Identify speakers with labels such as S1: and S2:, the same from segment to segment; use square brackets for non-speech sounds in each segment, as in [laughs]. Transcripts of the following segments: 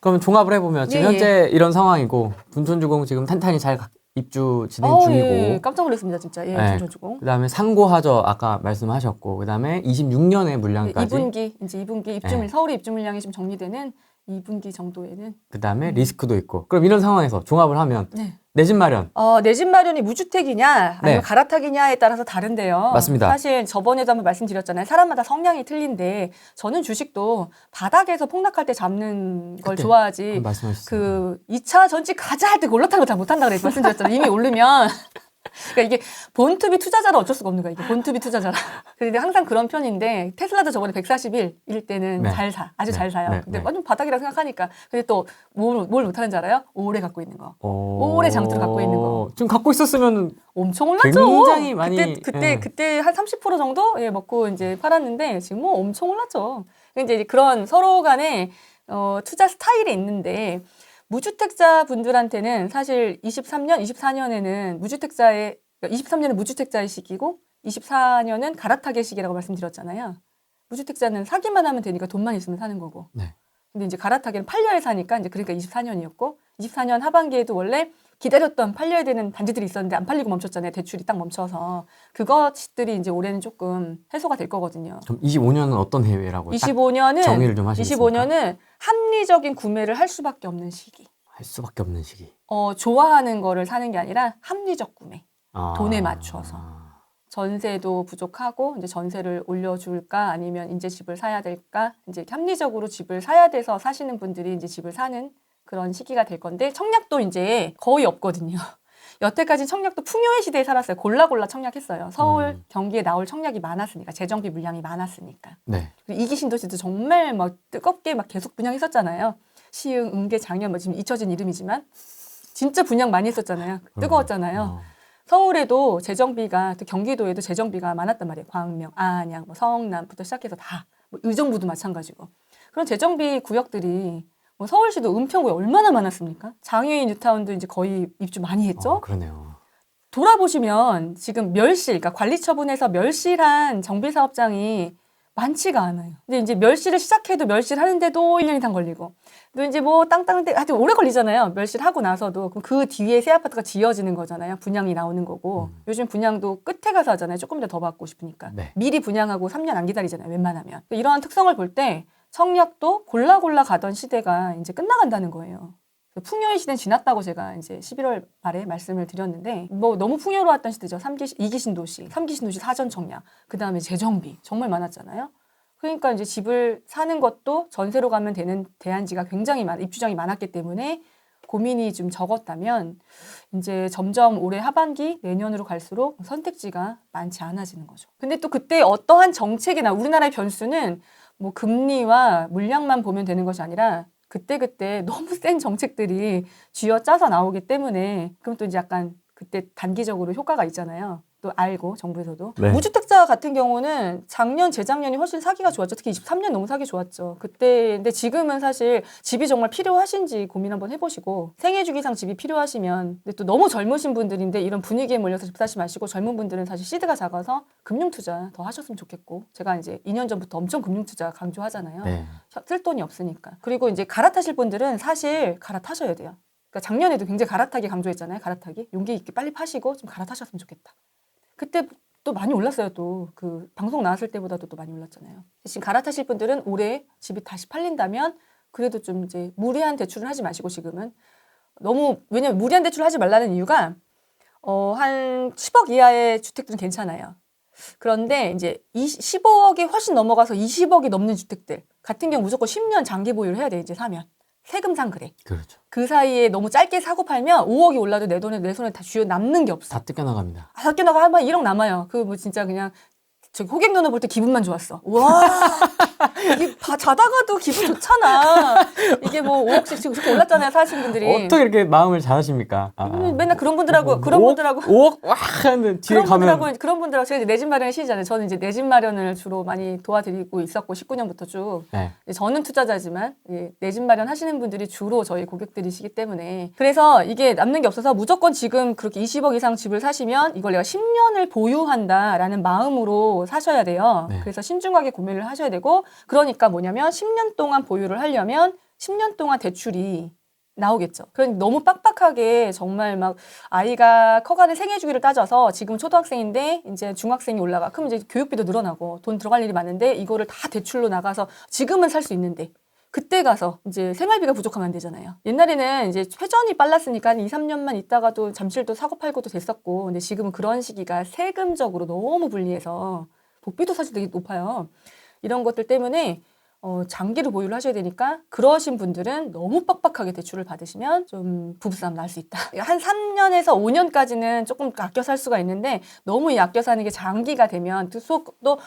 S1: 그러면 종합을 해보면 지금
S2: 예,
S1: 현재 이런 상황이고 둔촌주공 지금 탄탄히 잘 가- 입주 진행
S2: 어,
S1: 중이고
S2: 예, 예. 깜짝 놀랐습니다, 진짜. 예,
S1: 네.
S2: 전주공.
S1: 그다음에 상고하저 아까 말씀하셨고 그다음에 26년의 물량까지
S2: 2분기 이제 2분기 입주 물
S1: 네.
S2: 서울의 입주 물량이 좀 정리되는 2분기 정도에는
S1: 그다음에 리스크도 있고 그럼 이런 상황에서 종합을 하면
S2: 네.
S1: 내 집 마련
S2: 어, 내 집 마련이 무주택이냐 아니면
S1: 네.
S2: 갈아타기냐에 따라서 다른데요.
S1: 맞습니다.
S2: 사실 저번에도 한번 말씀드렸잖아요. 사람마다 성향이 틀린데 저는 주식도 바닥에서 폭락할 때 잡는 걸
S1: 그때
S2: 좋아하지.
S1: 말씀해 주세요.
S2: 그 2차 전지 가자 할 때 올라타는 거 잘 못한다 그랬 말씀드렸잖아요. 이미 오르면 [laughs] 그러니까 이게 본투비 투자자라 어쩔 수가 없는 거야. 이게 본투비 투자자라. 근데 항상 그런 편인데 테슬라도 저번에 141일 때는
S1: 네.
S2: 잘 사. 아주
S1: 네.
S2: 잘 사요.
S1: 네.
S2: 근데
S1: 네.
S2: 완전 바닥이라 생각하니까. 근데 또 뭘, 뭘 못하는 지 알아요? 오래 갖고 있는 거.
S1: 오...
S2: 오래 장투를 갖고 있는 거.
S1: 지금 갖고 있었으면
S2: 엄청 올랐죠.
S1: 굉장히 많이,
S2: 그때 그때
S1: 예.
S2: 그때 한 30% 정도 예 먹고 이제 팔았는데 지금 뭐 엄청 올랐죠. 근데 이제 그런 서로 간에 어, 투자 스타일이 있는데 무주택자 분들한테는 사실 23년, 24년에는 무주택자의 23년은 무주택자의 시기고 24년은 갈아타기의 시기라고 말씀드렸잖아요. 무주택자는 사기만 하면 되니까 돈만 있으면 사는 거고.
S1: 네.
S2: 근데 이제 갈아타기는 팔려야 사니까 이제 그러니까 24년이었고 24년 하반기에도 원래 기다렸던 팔려야 되는 단지들이 있었는데 안 팔리고 멈췄잖아요. 대출이 딱 멈춰서 그것들이 이제 올해는 조금 해소가 될 거거든요.
S1: 그럼 25년은 어떤 해외라고 딱
S2: 25년은
S1: 정의를 좀 하시겠습니까?
S2: 25년은 합리적인 구매를 할 수밖에 없는 시기.
S1: 할 수밖에 없는 시기.
S2: 어, 좋아하는 거를 사는 게 아니라 합리적 구매.
S1: 아.
S2: 돈에 맞춰서. 전세도 부족하고 이제 전세를 올려줄까 아니면 이제 집을 사야 될까 이제 합리적으로 집을 사야 돼서 사시는 분들이 이제 집을 사는 그런 시기가 될 건데 청약도 이제 거의 없거든요. [laughs] 여태까지 청약도 풍요의 시대에 살았어요. 골라 골라 청약했어요. 서울,
S1: 음.
S2: 경기에 나올 청약이 많았으니까 재정비 물량이 많았으니까.
S1: 네.
S2: 그리고 이기 신도시도 정말 막 뜨겁게 막 계속 분양했었잖아요. 시흥, 응대, 장현 뭐 지금 잊혀진 이름이지만 진짜 분양 많이 했었잖아요. 뜨거웠잖아요.
S1: 어.
S2: 서울에도 재정비가 또 경기도에도 재정비가 많았단 말이에요. 광명, 안양, 뭐 성남부터 시작해서 다 뭐 의정부도 마찬가지고 그런 재정비 구역들이 뭐 서울시도 은평구에 얼마나 많았습니까? 장애인 뉴타운도 이제 거의 입주 많이 했죠.
S1: 어, 그러네요.
S2: 돌아보시면 지금 멸실, 그러니까 관리 처분해서 멸실한 정비 사업장이 많지가 않아요. 근데 이제 멸실을 시작해도 멸실 하는데도 1년 이상 걸리고, 또 이제 뭐 땅땅데 하여튼 오래 걸리잖아요. 멸실하고 나서도 그럼 그 뒤에 새 아파트가 지어지는 거잖아요. 분양이 나오는 거고,
S1: 음.
S2: 요즘 분양도 끝에 가서 하잖아요. 조금 더 더 받고 싶으니까
S1: 네.
S2: 미리 분양하고 3년 안 기다리잖아요. 웬만하면 이러한 특성을 볼때 청약도 골라 골라 가던 시대가 이제 끝나간다는 거예요. 그 풍요의 시대는 지났다고 제가 이제 11월 말에 말씀을 드렸는데 뭐 너무 풍요로웠던 시대죠. 삼기 이기 신도시, 삼기 신도시 사전 청약, 그 다음에 재정비 정말 많았잖아요. 그러니까 이제 집을 사는 것도 전세로 가면 되는 대안지가 굉장히 많, 입주장이 많았기 때문에 고민이 좀 적었다면 이제 점점 올해 하반기 내년으로 갈수록 선택지가 많지 않아지는 거죠. 근데 또 그때 어떠한 정책이나 우리나라의 변수는 뭐 금리와 물량만 보면 되는 것이 아니라 그때그때 너무 센 정책들이 쥐어 짜서 나오기 때문에 그럼 또 이제 약간 그때 단기적으로 효과가 있잖아요. 또 알고 정부에서도
S1: 네.
S2: 무주택자 같은 경우는 작년 재작년이 훨씬 사기가 좋았죠. 특히 23년 너무 사기 좋았죠. 그때 근데 지금은 사실 집이 정말 필요하신지 고민 한번 해보시고 생애 주기상 집이 필요하시면 근데 또 너무 젊으신 분들인데 이런 분위기에 몰려서 집 사지 마시고 젊은 분들은 사실 시드가 작아서 금융 투자 더 하셨으면 좋겠고 제가 이제 2년 전부터 엄청 금융 투자 강조하잖아요.
S1: 네.
S2: 쓸 돈이 없으니까. 그리고 이제 갈아타실 분들은 사실 갈아타셔야 돼요. 그러니까 작년에도 굉장히 갈아타기 강조했잖아요. 갈아타기. 용기 있게 빨리 파시고 좀 갈아타셨으면 좋겠다. 그때 또 많이 올랐어요. 또 그 방송 나왔을 때보다도 또 많이 올랐잖아요. 지금 갈아타실 분들은 올해 집이 다시 팔린다면 그래도 좀 이제 무리한 대출을 하지 마시고 지금은 너무 왜냐면 무리한 대출을 하지 말라는 이유가 어, 한 10억 이하의 주택들은 괜찮아요. 그런데 이제 20, 15억이 훨씬 넘어가서 20억이 넘는 주택들 같은 경우 무조건 10년 장기 보유를 해야 돼 이제 사면 세금상 그래.
S1: 그렇죠.
S2: 그 사이에 너무 짧게 사고 팔면 5억이 올라도 내 돈에 내 손에 다 쥐어 남는 게 없어.
S1: 다 뜯겨 나갑니다.
S2: 아, 학교 나가 한번 1억 남아요. 그 뭐 진짜 그냥 저기 호객 눈을 볼 때 기분만 좋았어. 와, [laughs] 이게 다 자다가도 기분 좋잖아. 이게 뭐 5억씩 지금 그렇게 올랐잖아요, 사신 분들이.
S1: 어떻게 이렇게 마음을 잘하십니까? 아.
S2: 음, 맨날 그런 분들하고 그런
S1: 5억,
S2: 분들하고
S1: 5억 와 하는데 뒤에
S2: 그런
S1: 가면
S2: 분들하고 그런 분들하고 제가 이제 내 집 마련을 시잖아요. 저는 이제 내 집 마련을 주로 많이 도와드리고 있었고 19년부터 쭉
S1: 네.
S2: 저는 투자자지만 내 집 마련 하시는 분들이 주로 저희 고객들이시기 때문에 그래서 이게 남는 게 없어서 무조건 지금 그렇게 20억 이상 집을 사시면 이걸 내가 10년을 보유한다라는 마음으로 사셔야 돼요.
S1: 네.
S2: 그래서 신중하게 구매를 하셔야 되고 그러니까 뭐냐면 10년 동안 보유를 하려면 10년 동안 대출이 나오겠죠. 그럼 너무 빡빡하게 정말 막 아이가 커가는 생애 주기를 따져서 지금 초등학생인데 이제 중학생이 올라가. 그럼 이제 교육비도 늘어나고 돈 들어갈 일이 많은데 이거를 다 대출로 나가서 지금은 살 수 있는데 그때 가서 이제 생활비가 부족하면 안 되잖아요. 옛날에는 이제 회전이 빨랐으니까 한 2, 3년만 있다가도 잠실도 사고 팔고도 됐었고 근데 지금은 그런 시기가 세금적으로 너무 불리해서 복비도 사실 되게 높아요. 이런 것들 때문에 어, 장기로 보유를 하셔야 되니까 그러신 분들은 너무 빡빡하게 대출을 받으시면 좀 부부싸움 날 수 있다. 한 3년에서 5년까지는 조금 아껴 살 수가 있는데 너무 이 아껴 사는 게 장기가 되면 또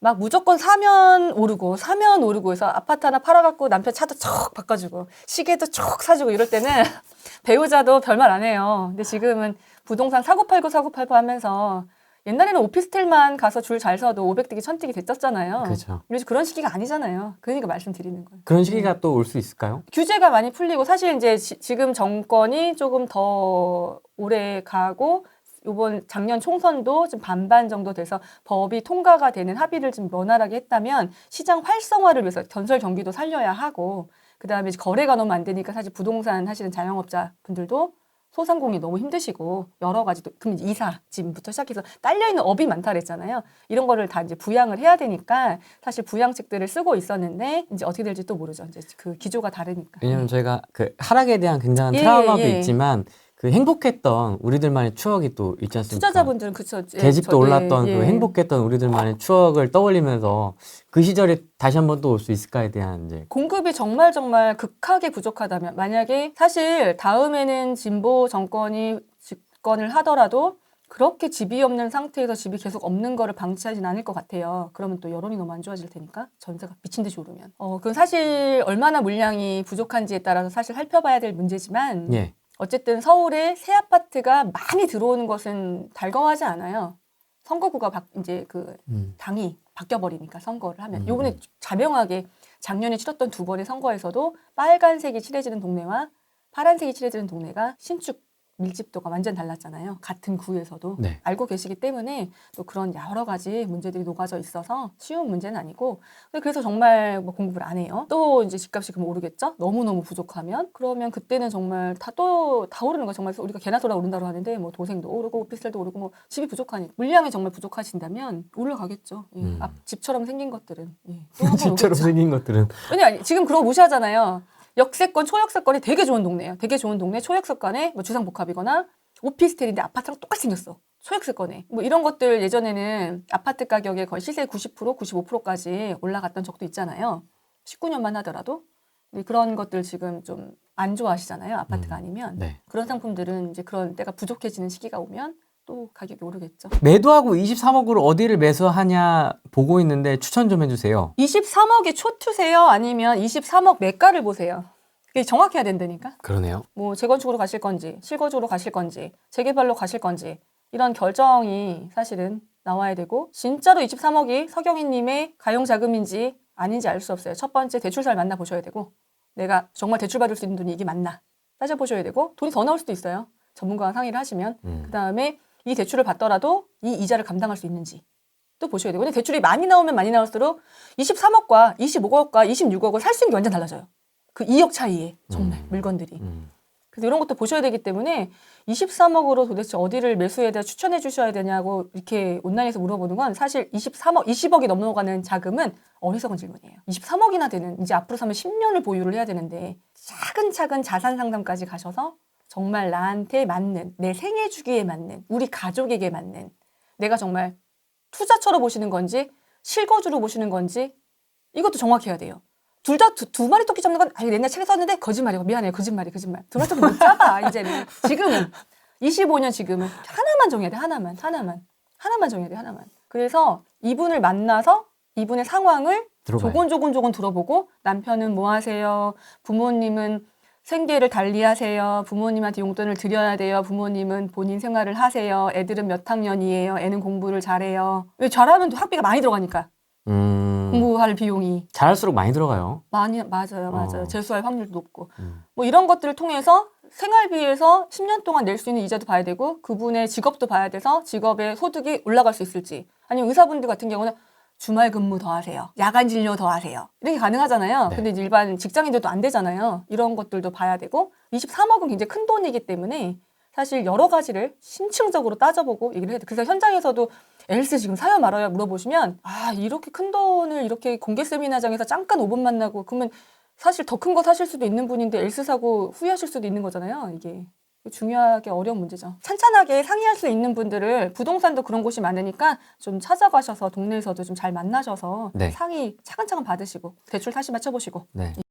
S2: 막 무조건 사면 오르고 사면 오르고 해서 아파트 하나 팔아갖고 남편 차도 척 바꿔주고 시계도 척 사주고 이럴 때는 [laughs] 배우자도 별말 안 해요. 근데 지금은 부동산 사고 팔고 사고 팔고 하면서 옛날에는 오피스텔만 가서 줄 잘 서도 500대기 1000대기 됐었잖아요.
S1: 그렇죠.
S2: 요즘 그런 시기가 아니잖아요. 그러니까 말씀드리는 거예요.
S1: 그런 시기가 또올 수 있을까요?
S2: 규제가 많이 풀리고 사실 이제 지, 금 정권이 조금 더 오래 가고 이번 작년 총선도 좀 반반 정도 돼서 법이 통과가 되는 합의를 좀 원활하게 했다면 시장 활성화를 위해서 건설 경기도 살려야 하고 그다음에 거래가 너무 안 되니까 사실 부동산 하시는 자영업자 분들도 소상공인 너무 힘드시고 여러 가지 또 그럼 이사 지금부터 시작해서 딸려 있는 업이 많다 그랬잖아요. 이런 거를 다 이제 부양을 해야 되니까 사실 부양책들을 쓰고 있었는데 이제 어떻게 될지 또 모르죠. 이제 그 기조가 다르니까.
S1: 왜냐면 저희가 그 하락에 대한 굉장한
S2: 예,
S1: 트라우마도
S2: 예.
S1: 있지만 그 행복했던 우리들만의 추억이 또 있지 않습니까?
S2: 투자자분들은 그쵸. 예,
S1: 계집도
S2: 저- 예,
S1: 올랐던
S2: 예.
S1: 그 행복했던 우리들만의 추억을 떠올리면서 그 시절이 다시 한번 또 올 수 있을까에 대한 이제
S2: 공급이 정말 정말 극하게 부족하다면 만약에 사실 다음에는 진보 정권이 집권을 하더라도 그렇게 집이 없는 상태에서 집이 계속 없는 거를 방치하진 않을 것 같아요. 그러면 또 여론이 너무 안 좋아질 테니까 전세가 미친 듯이 오르면. 어, 그건 사실 얼마나 물량이 부족한지에 따라서 사실 살펴봐야 될 문제지만
S1: 예.
S2: 어쨌든 서울에 새 아파트가 많이 들어오는 것은 달거하지 않아요. 선거구가 바, 이제 그
S1: 음.
S2: 당이 바뀌어 버리니까 선거를 하면
S1: 음.
S2: 요번에 자명하게 작년에 치렀던 두 번의 선거에서도 빨간색이 칠해지는 동네와 파란색이 칠해지는 동네가 신축 밀집도가 완전 달랐잖아요. 같은 구에서도
S1: 네.
S2: 알고 계시기 때문에 또 그런 여러 가지 문제들이 녹아져 있어서 쉬운 문제는 아니고 그래서 정말 뭐 공급을 안 해요. 또 이제 집값이 그럼 오르겠죠. 너무 너무 부족하면 그러면 그때는 정말 다 또다 오르는 거 정말 우리가 개나 소나 오른다고 하는데 뭐 도생도 오르고 오피스텔도 오르고 뭐 집이 부족하니 물량이 정말 부족하신다면 올라가겠죠. 예.
S1: 음.
S2: 앞 집처럼 생긴 것들은 예. [laughs]
S1: 집처럼
S2: 오겠죠.
S1: 생긴 것들은
S2: 왜냐 지금 그런 거 무시하잖아요. 역세권, 초역세권이 되게 좋은 동네예요. 되게 좋은 동네, 초역세권에 뭐 주상복합이거나 오피스텔인데 아파트랑 똑같이 생겼어. 초역세권에. 뭐 이런 것들 예전에는 아파트 가격의 거의 시세 90%, 95%까지 올라갔던 적도 있잖아요. 19년만 하더라도. 그런 것들 지금 좀 안 좋아하시잖아요. 아파트가
S1: 음.
S2: 아니면.
S1: 네.
S2: 그런 상품들은 이제 그런 때가 부족해지는 시기가 오면 또 가격이 오르겠죠.
S1: 매도하고 23억으로 어디를 매수하냐 보고 있는데 추천 좀 해주세요.
S2: 23억이 초투세요? 아니면 23억 매가를 보세요? 그게 정확해야 된다니까.
S1: 그러네요.
S2: 뭐 재건축으로 가실 건지 실거주로 가실 건지 재개발로 가실 건지 이런 결정이 사실은 나와야 되고 진짜로 23억이 서경희님의 가용 자금인지 아닌지 알 수 없어요. 첫 번째 대출사를 만나 보셔야 되고 내가 정말 대출 받을 수 있는 돈이 이게 맞나 따져 보셔야 되고 돈이 더 나올 수도 있어요. 전문가와 상의를 하시면
S1: 음.
S2: 그 다음에 이 대출을 받더라도 이 이자를 감당할 수 있는지 또 보셔야 되고 근데 대출이 많이 나오면 많이 나올수록 23억과 25억과 26억을 살 수 있는 게 완전 달라져요. 그 2억 차이에 정말
S1: 음.
S2: 물건들이.
S1: 음.
S2: 그래서 이런 것도 보셔야 되기 때문에 23억으로 도대체 어디를 매수해야 돼 추천해 주셔야 되냐고 이렇게 온라인에서 물어보는 건 사실 23억, 20억이 넘어가는 자금은 어리석은 질문이에요. 23억이나 되는 이제 앞으로 사면 10년을 보유를 해야 되는데 차근차근 자산 상담까지 가셔서 정말 나한테 맞는 내 생애 주기에 맞는 우리 가족에게 맞는 내가 정말 투자처로 보시는 건지 실거주로 보시는 건지 이것도 정확해야 돼요. 둘 다 두 마리 토끼 잡는 건 아니 옛날 책에 썼는데 거짓말이고 미안해요. 거짓말이 거짓말. 두 마리 토끼 못 잡아 [laughs] 이제는. 지금은. 25년 지금은. 하나만 정해야 돼 하나만 하나만. 하나만 정해야 돼 하나만. 그래서 이분을 만나서 이분의 상황을
S1: 들어봐요.
S2: 조곤조곤조곤 들어보고 남편은 뭐 하세요? 부모님은 생계를 달리하세요 부모님한테 용돈을 드려야 돼요 부모님은 본인 생활을 하세요 애들은 몇 학년이에요 애는 공부를 잘해요 왜 잘하면 또 학비가 많이 들어가니까
S1: 음.
S2: 공부할 비용이
S1: 잘할수록 많이 들어가요.
S2: 많이 맞아요, 맞아요.
S1: 어.
S2: 재수할 확률도 높고
S1: 음.
S2: 뭐 이런 것들을 통해서 생활비에서 10년 동안 낼 수 있는 이자도 봐야 되고 그분의 직업도 봐야 돼서 직업의 소득이 올라갈 수 있을지 아니면 의사분들 같은 경우는 주말 근무 더 하세요. 야간 진료 더 하세요. 이렇게 가능하잖아요.
S1: 네.
S2: 근데 이제 일반 직장인들도 안 되잖아요. 이런 것들도 봐야 되고 23억은 굉장히 큰 돈이기 때문에 사실 여러 가지를 심층적으로 따져보고 얘기를 해야 돼. 그래서 현장에서도 엘스 지금 사요 말아요 물어보시면 아 이렇게 큰 돈을 이렇게 공개 세미나장에서 잠깐 5분 만나고 그러면 사실 더 큰 거 사실 수도 있는 분인데 엘스 사고 후회하실 수도 있는 거잖아요. 이게 중요하게 어려운 문제죠. 찬찬하게 상의할 수 있는 분들을 부동산도 그런 곳이 많으니까 좀 찾아가셔서 동네에서도 좀 잘 만나셔서
S1: 네.
S2: 상의 차근차근 받으시고 대출 다시 맞춰보시고
S1: 네.